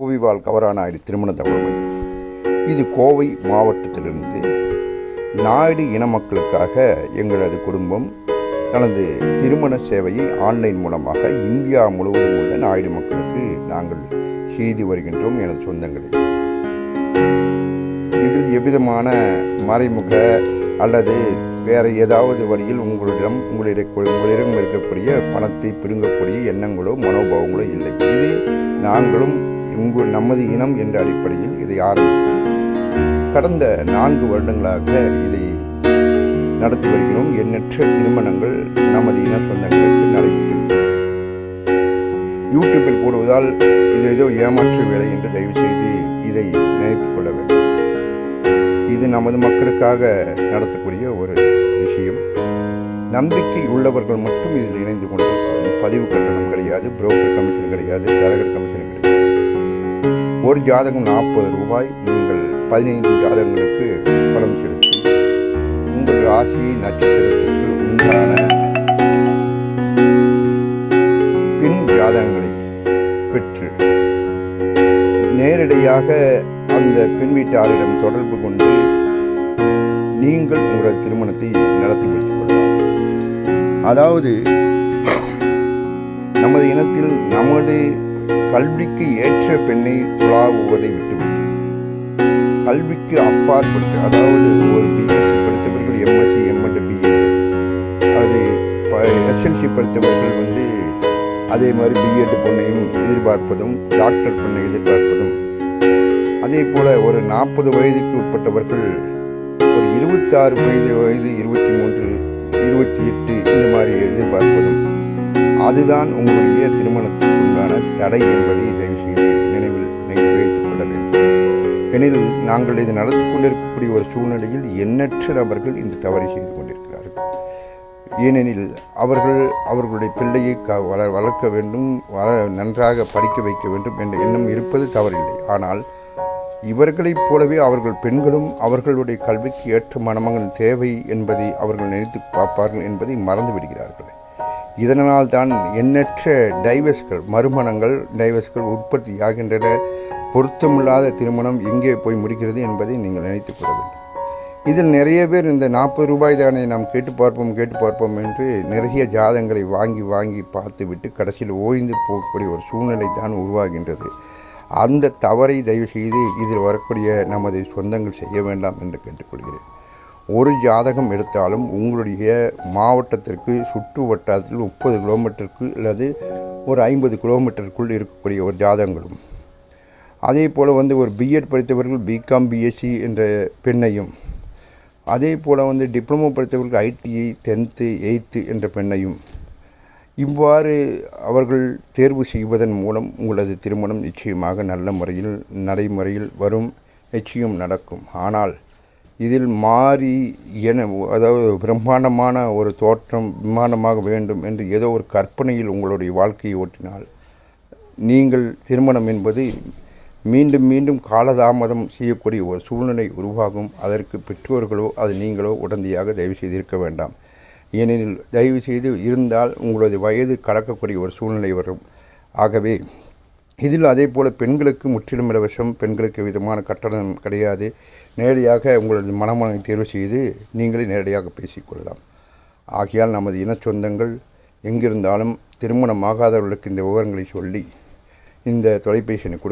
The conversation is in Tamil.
புவிவால் கவரானாயுடு திருமண தமிழ்மொழி இது கோவை மாவட்டத்திலிருந்து நாயுடு இன மக்களுக்காக எங்களது குடும்பம் தனது திருமண சேவையை ஆன்லைன் மூலமாக இந்தியா முழுவதும் உள்ள நாயுடு மக்களுக்கு நாங்கள் செய்து வருகின்றோம் எனது சொந்தங்களே. இதில் எவ்விதமான மறைமுக அல்லது வேறு ஏதாவது வழியில் உங்களிடம் உங்களிடம் உங்களிடம் இருக்கக்கூடிய பணத்தை பிடுங்கக்கூடிய எண்ணங்களோ மனோபாவங்களோ இல்லை. இது நாங்களும் உங்கள் நமது இனம் என்ற அடிப்படையில் இதை ஆரம்பித்தோம் கடந்த நான்கு வருடங்களாக இதை நடத்தி வருகிறோம். எண்ணற்ற திருமணங்கள் நமது இன சொந்தங்களுக்கு நடைபெற்று யூடியூப்பில் போடுவதால் இது ஏதோ ஏமாற்று வேலை என்று தயவு செய்து இதை நினைத்துக் கொள்ள வேண்டும். இது நமது மக்களுக்காக நடத்தக்கூடிய ஒரு விஷயம். நம்பிக்கை உள்ளவர்கள் மட்டும் இதில் இணைந்து கொண்டு பதிவு கட்டணம் கிடையாது புரோக்கர் கமிஷன் கிடையாது தரகர் கமிஷன் ஒரு ஜாதகம் நாற்பது ரூபாய். நீங்கள் பதினைந்து ஜாதகங்களுக்கு பணம் செலுத்தி உங்கள் ராசி நட்சத்திரத்திற்கு உண்டான பின் ஜாதகங்களை பெற்று நேரடியாக அந்த பெண் வீட்டாரிடம் தொடர்பு கொண்டு நீங்கள் உங்களது திருமணத்தை நடத்தி முடித்துக் கொள்ளலாம். அதாவது நமது இனத்தில் நமது கல்விக்கு ஏற்ற பெண்ணை துளாவுவதை விட்டுவிட்டு கல்விக்கு அப்பாற்பட்டு அதாவது ஒரு பிஎஸ்சி படித்தவர்கள் எம்எஸ்சி எம்எட் பிஎட் அது எஸ்எல்சி படித்தவர்கள் வந்து அதே மாதிரி பிஎட் பொண்ணையும் எதிர்பார்ப்பதும் டாக்டர் பொண்ணை எதிர்பார்ப்பதும். அதே போல் ஒரு நாற்பது வயதுக்கு உட்பட்டவர்கள் ஒரு இருபத்தாறு வயது வயது இருபத்தி மூன்று இருபத்தி எட்டு இந்த மாதிரி எதிர்பார்ப்பதும் அதுதான் உங்களுடைய திருமணத்தை உண்டான தடை என்பதை தயவு செய்து நினைவில் நினைவு வைத்துக் கொள்ள வேண்டும். எனில் நாங்கள் இது நடத்தி கொண்டிருக்கக்கூடிய ஒரு சூழ்நிலையில் எண்ணற்ற நபர்கள் இந்த தவறை செய்து கொண்டிருக்கிறார்கள். ஏனெனில் அவர்கள் அவர்களுடைய பிள்ளையை க வள வளர்க்க வேண்டும் வள நன்றாக படிக்க வைக்க வேண்டும் என்ற எண்ணம் இருப்பது தவறில்லை. ஆனால் இவர்களைப் போலவே அவர்கள் பெண்களும் அவர்களுடைய கல்விக்கு ஏற்ற மணமகன் தேவை என்பதை அவர்கள் நினைத்து பார்ப்பார்கள் என்பதை மறந்து விடுகிறார்கள் இதனால் தான் எண்ணற்ற டைவர்ஸ்கள் மறுமணங்கள் டைவர்ஸ்கள் உற்பத்தி ஆகின்றன பொருத்தமில்லாத திருமணம் எங்கே போய் முடிக்கிறது என்பதை நீங்கள் நினைத்துக் கொள்ள வேண்டும். இதில் நிறைய பேர் இந்த நாற்பது ரூபாய் தானே நாம் கேட்டு பார்ப்போம் கேட்டு பார்ப்போம் என்று நிறைய ஜாதங்களை வாங்கி வாங்கி பார்த்துவிட்டு கடைசியில் ஓய்ந்து போகக்கூடிய ஒரு சூழ்நிலை தான் உருவாகின்றது. அந்த தவறை தயவு செய்து இதில் வரக்கூடிய நமது சொந்தங்கள் செய்ய வேண்டாம் என்று கேட்டுக்கொள்கிறேன். ஒரு ஜாதகம் எடுத்தாலும் உங்களுடைய மாவட்டத்திற்கு சுற்று வட்டாரத்தில் முப்பது கிலோமீட்டருக்கு அல்லது ஒரு ஐம்பது கிலோமீட்டருக்குள் இருக்கக்கூடிய ஒரு ஜாதகங்களும். அதே போல் வந்து ஒரு பிஎட் படித்தவர்கள் பிகாம் பிஎஸ்சி என்ற பெண்ணையும் அதே போல் வந்து டிப்ளமோ படித்தவர்கள் ஐடிஐ டென்த்து எயித்து என்ற பெண்ணையும் இவ்வாறு அவர்கள் தேர்வு செய்வதன் மூலம் உங்களது திருமணம் நிச்சயமாக நல்ல முறையில் நடைமுறையில் வரும் நிச்சயம் நடக்கும். ஆனால் இதில் மாறி என அதாவது பிரம்மாண்டமான ஒரு தோற்றம் விமானமாக வேண்டும் என்று ஏதோ ஒரு கற்பனையில் உங்களுடைய வாழ்க்கையை ஓட்டினால் நீங்கள் திருமணம் என்பது மீண்டும் மீண்டும் காலதாமதம் செய்யக்கூடிய ஒரு சூழ்நிலை உருவாகும். அதற்கு பெற்றோர்களோ அது நீங்களோ உடந்தையாக தயவு செய்து இருக்க வேண்டாம். ஏனெனில் தயவு செய்து இருந்தால் உங்களது வயது கடக்கக்கூடிய ஒரு சூழ்நிலை வரும். ஆகவே இதில் அதே போல் பெண்களுக்கு முற்றிலும் இலவசம் பெண்களுக்கு விதமான கட்டணம் கிடையாது. நேரடியாக உங்களது மனமனை தேர்வு செய்து நீங்களே நேரடியாக பேசிக்கொள்ளலாம் ஆகையால் நமது இன சொந்தங்கள் எங்கிருந்தாலும் திருமணமாகாதவர்களுக்கு இந்த விவரங்களை சொல்லி இந்த தொலைபேசி எண்ணை